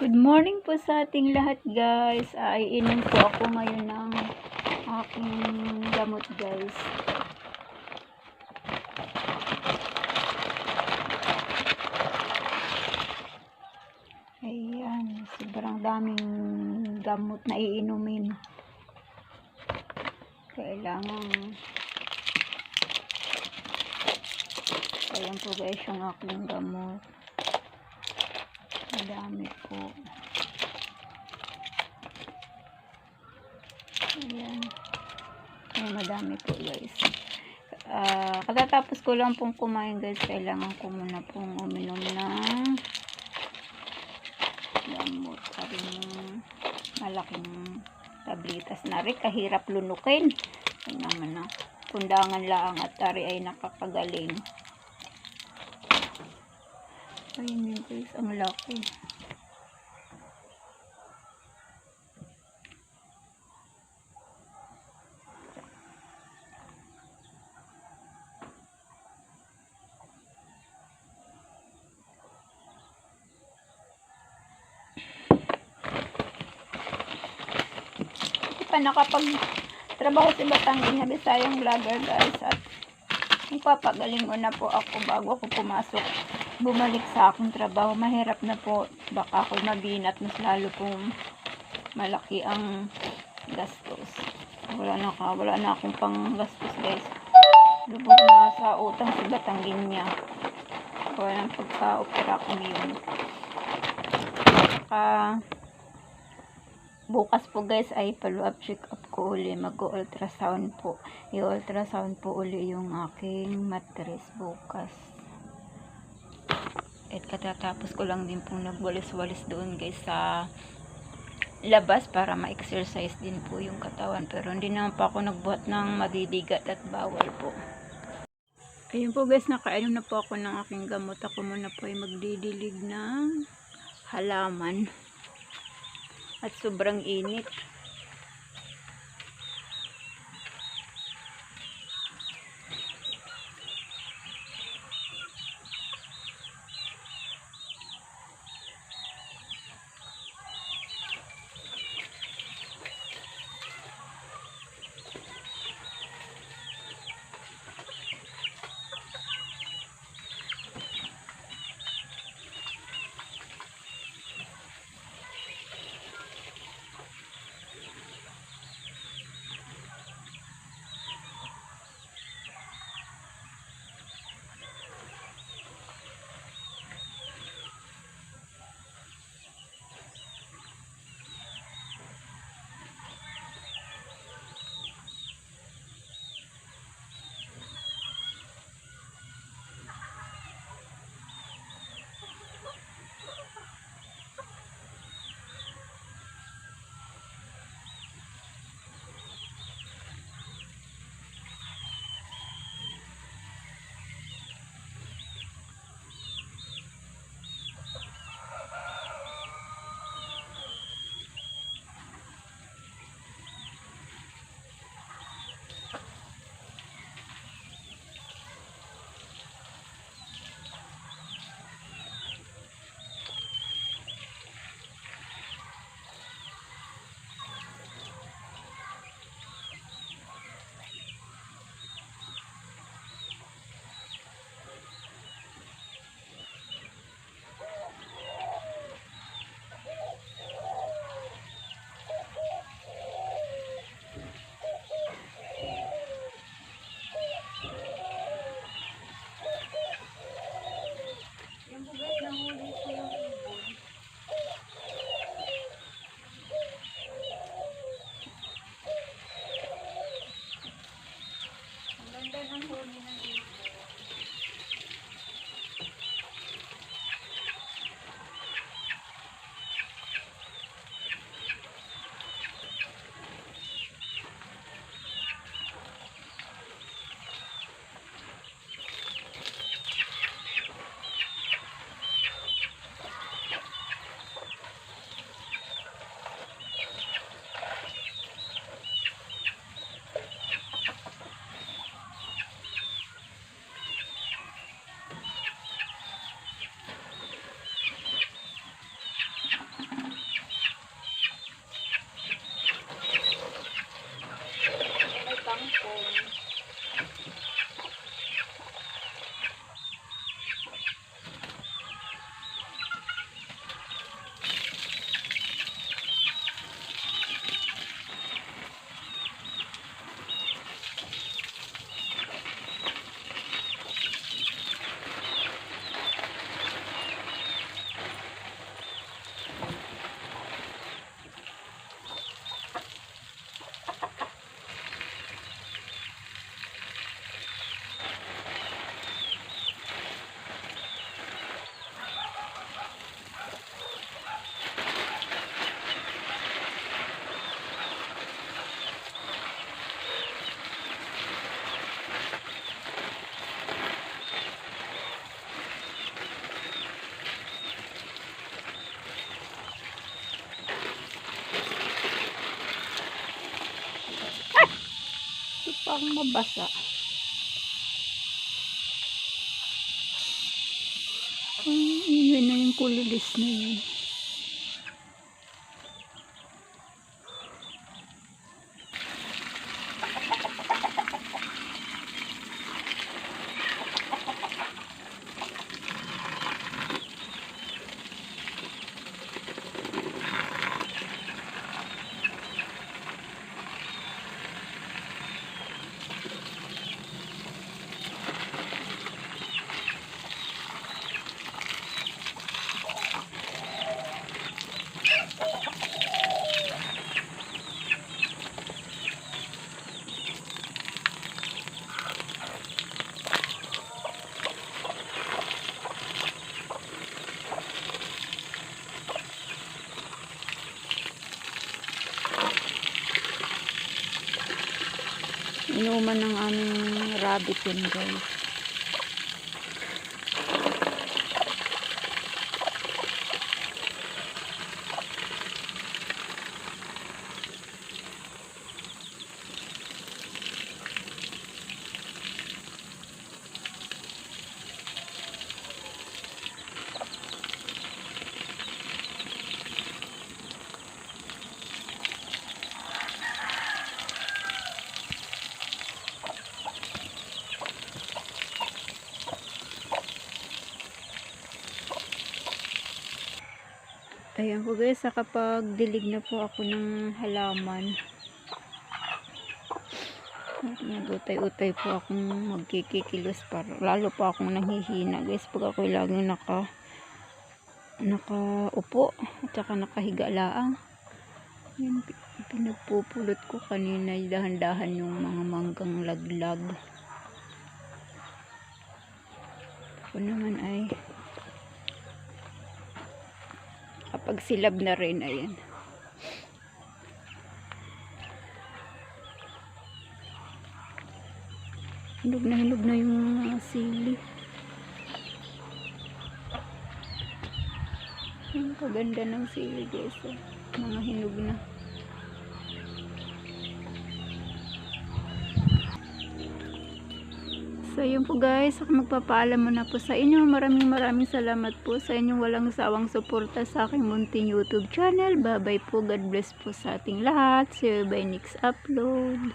Good morning po sa ating lahat guys. Ay inom po ako ngayon ng aking gamot guys. Ayan, sobrang daming gamot na iinumin. Kailangan Ayan po guys yung aking gamot. Madami po. Ayan. Ayan, madami po guys. Ah, katatapos ko lang pong kumain guys, kailangan ko muna pong uminom ng gamot. Sabi ng malaking tablitas na rin. Kahirap lunukin. Ay naman na. Kundangan lang at tari ay nakakagaling. Ayun yun guys, ang laki. Pa nakapag trabaho si Batangging na Bisayang vlogger guys at Ipapagaling ko na po ako bago ako pumasok. Bumalik sa aking trabaho. Mahirap na po. Baka ako mabinat. Mas lalo pong malaki ang gastos. Wala na ka. Wala na akong pang gastos guys. Lubog na sa utang si Batanggin niya. Wala nang pagka-opera ko yun. Saka bukas po guys ay follow-up check-up ko uli. Mag-ultrasound po. I-ultrasound po uli yung aking mattress bukas. At katatapos ko lang din pong nagwalis-walis doon guys sa labas para ma-exercise din po yung katawan. Pero hindi naman pa ako nagbuhat ng madidigat at bawal po. Ayun po guys, nakainom na po ako ng aking gamot. Ako muna po ay magdidilig ng halaman. At sobrang init. Parang mabasa. Ay, yun na yung kulilis na yun. Inuman ng aming rabbit yun guys. Ayan po guys, kapag dilig na po ako ng halaman. Nagutay-utay po akong magkikikilos para lalo pa akong nanghihina guys pag ako laging naka nakaupo at saka nakahiga laang. Yan, pinagpupulot ko kanina dahan-dahan yung mga manggang laglag. Ako naman ay kapag silab na rin ayan. Hinog na hinog na yung mga sili. Ang kaganda ng sili guys oh. mga hinog na So, yun po guys. Ako magpapaalam muna po sa inyo. Maraming maraming salamat po sa inyong walang sawang suporta sa aking munting YouTube channel. Bye-bye po. God bless po sa ating lahat. See you by next upload.